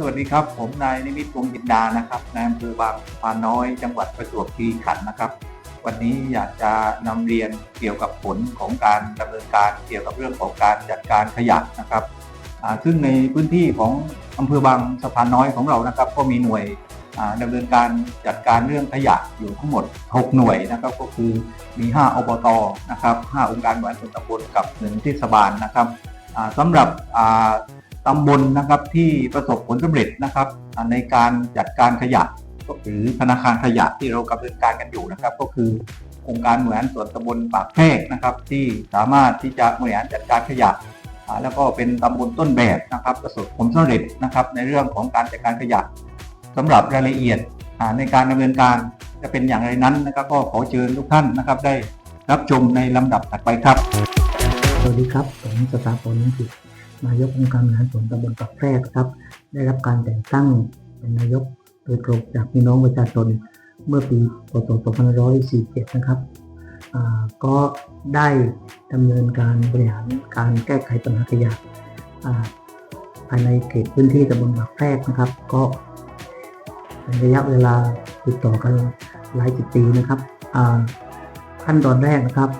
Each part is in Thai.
สวัสดีครับ ผมนายนิมิตวงศ์จินดานะครับนายอำเภอบางปานน้อย จังหวัดประจวบคีรีขันธ์นะครับ วันนี้อยากจะนำเรียนเกี่ยวกับผลของการดำเนินการเกี่ยวกับเรื่องของการจัดการขยะนะครับซึ่งในพื้นที่ของอำเภอบางสะพานน้อยของเรานะครับ ก็มีหน่วยอ่าดำเนินการจัดการเรื่องขยะอยู่ทั้งหมด 6 หน่วยนะครับ ก็คือมี 5 อบตนะครับ5องค์การบริหารส่วนตำบลกับ1เทศบาลนะครับอ่าสำหรับ ตำบลนะครับที่ประสบผลสำเร็จนะครับ ในการจัดการขยะก็หรือธนาคารขยะที่เรากำลังการกันอยู่นะครับ ก็คือองค์การบริหารส่วนตำบลปากแพรกนะครับ ที่สามารถที่จะบริหารจัดการขยะแล้วก็เป็นตำบลต้นแบบนะครับ ประสบผลสำเร็จนะครับ ในเรื่องของการจัดการขยะสำหรับรายละเอียดในการดำเนินการจะเป็นอย่างไรนั้นนะครับ ก็ขอเชิญทุกท่านนะครับ ได้รับชมในลำดับถัดไปครับสวัสดีครับผมสถาพรนิติ นายกองค์การบริหารส่วนตำบลปากแพรกครับ ได้รับการแต่งตั้งเป็นนายกโดยตรงจากพี่น้องประชาชนเมื่อปีพศ2547 นะครับก็ได้ดำเนินการบริหารการแก้ไขปัญหาขยะภายในเขตพื้นที่ตำบลปากแพรกนะครับ ก็เป็นระยะเวลาติดต่อกันหลายสิบปีนะครับขั้นตอนแรกนะครับ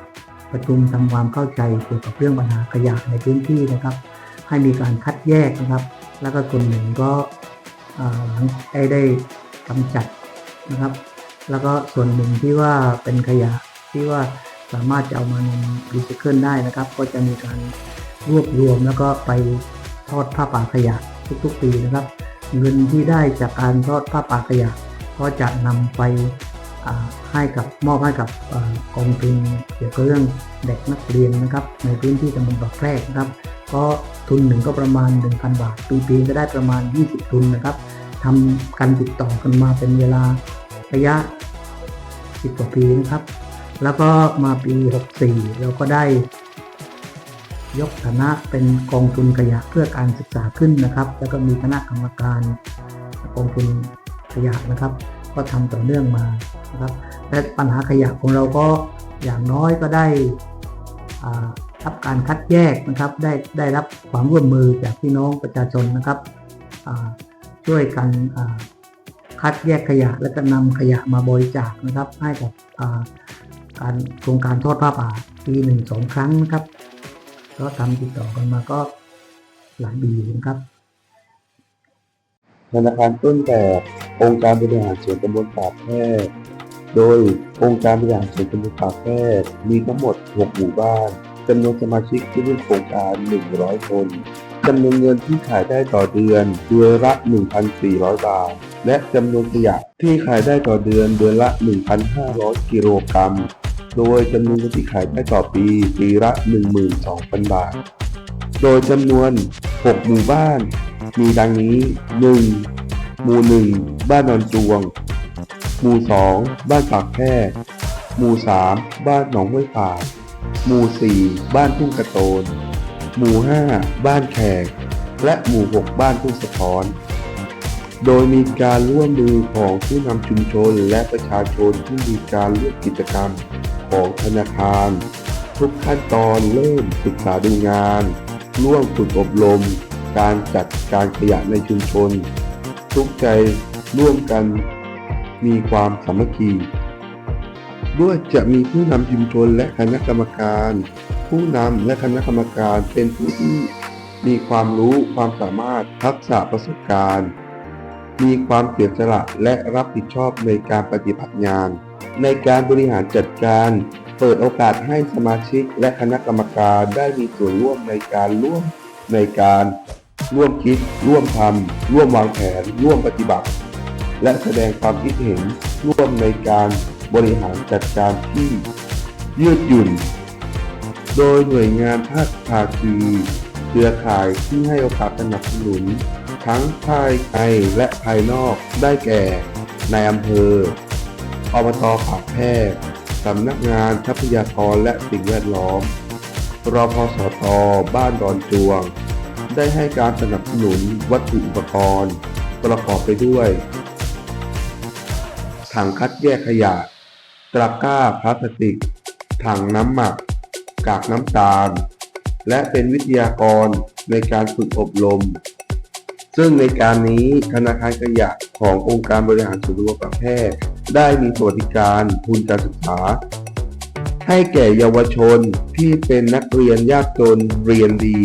ประชุมทำความเข้าใจเกี่ยวกับเรื่องปัญหาขยะในพื้นที่นะครับ ให้มีการคัดแยกนะครับ แล้วก็ส่วนหนึ่งก็หลังได้ได้กำจัดนะครับ แล้วก็ส่วนหนึ่งที่ว่าเป็นขยะที่ว่าสามารถจะเอามานำรีไซเคิลได้นะครับ ก็จะมีการรวบรวมแล้วก็ไปทอดผ้าป่าขยะทุกๆปีนะครับ เงินที่ได้จากการทอดผ้าป่าขยะ ก็จะนำไปให้กับมอบให้กับกองทุนเกี่ยวกับเรื่องเด็กนักเรียนนะครับ ในพื้นที่ตำบลปากแพรกนะครับ ก็ทุนหนึ่งก็ประมาณ 1,000 บาท ปีปีก็ได้ประมาณ 20 ทุนนะครับทำการติดต่อกันมาเป็นเวลาระยะ 10กว่าปีนะครับ แล้วก็มาปี 64 เราก็ได้ ยกฐานะเป็นกองทุนขยะเพื่อการศึกษาขึ้นนะครับ แล้วก็มีคณะกรรมการกองทุนขยะนะครับ ก็ทำต่อเนื่องมานะครับ และปัญหาขยะของเราก็อย่างน้อยก็ได้อ่า รับการคัดแยกนะครับได้ได้รับความร่วมมือจากพี่น้องประชาชนนะครับช่วยกันคัดแยกขยะและก็นำขยะมาบริจาคนะครับ ให้กับการโครงการทอดผ้าป่าปีหนึ่งสองครั้งนะครับก็ทำติดต่อกันมาก็หลายปีนะครับธนาคารต้นแบบองค์การบริหารส่วนตำบลปากแพรกโดยองค์การบริหารส่วนตำบลปากแพรกมีทั้งหมด6หมู่บ้าน จำนวนสมาชิกที่ร่วมโครงการ 100 คนจำนวนเงินที่ขายได้ต่อเดือนเดือนละ 1,400 บาท และจำนวนขยะที่ขายได้ต่อเดือนเดือนละ 1,500 กิโลกรัม โดยจำนวนที่ขายได้ต่อปีปีละ 12,000 บาท โดยจำนวน 6 หมู่บ้าน มีดังนี้ 1. หมู่ 1 บ้านนอนจวง หมู่ 2 บ้านปากแพรกหมู่ 3 บ้านหนองห้วยผา หมู่ 4 บ้านทุ่งกระโตน หมู่ 5 บ้านแขก และหมู่ 6 บ้านทุ่งสะท้อน โดยมีการร่วมมือของผู้นำชุมชนและประชาชนที่มีการร่วมกิจกรรมของธนาคาร ทุกขั้นตอนเริ่มศึกษาดูงาน ร่วมฝึกอบรม การจัดการขยะในชุมชน ทุกใจร่วมกันมีความสามัคคี ด้วยจะมีผู้นำชุมชนและคณะกรรมการ ผู้นำและคณะกรรมการเป็นผู้ที่มีความรู้ความสามารถทักษะประสบการณ์ มีความเสียสละและรับผิดชอบในการปฏิบัติงาน ในการบริหารจัดการ เปิดโอกาสให้สมาชิกและคณะกรรมการได้มีส่วนร่วมในการร่วมในการร่วมคิด ร่วมทำร่วมวางแผน ร่วมปฏิบัติ และแสดงความคิดเห็นร่วมในการ บริหารจัดการที่ยืดหยุ่น โดยหน่วยงานภาคภาคีเครือข่ายที่ให้โอกาสสนับสนุน ทั้งภายในและภายนอกได้แก่ในายอำเภออบตปากแพรกสำนักงานทรัพยากรและสิ่งแวดล้อมรอพสตบ้านดอนจวง ได้ให้การสนับสนุนวัตถุอุปกรณ์ ประกอบไปด้วย ถังคัดแยกขยะ ตะกร้าพลาสติก ถังน้ำหมัก กากน้ำตาล และเป็นวิทยากรในการฝึกอบรม ซึ่งในการนี้ธนาคารขยะขององค์การบริหารส่วนตำบลปากแพรกได้มีสวัสดิการทุนการศึกษา ให้แก่เยาวชนที่เป็นนักเรียนยากจนเรียนดี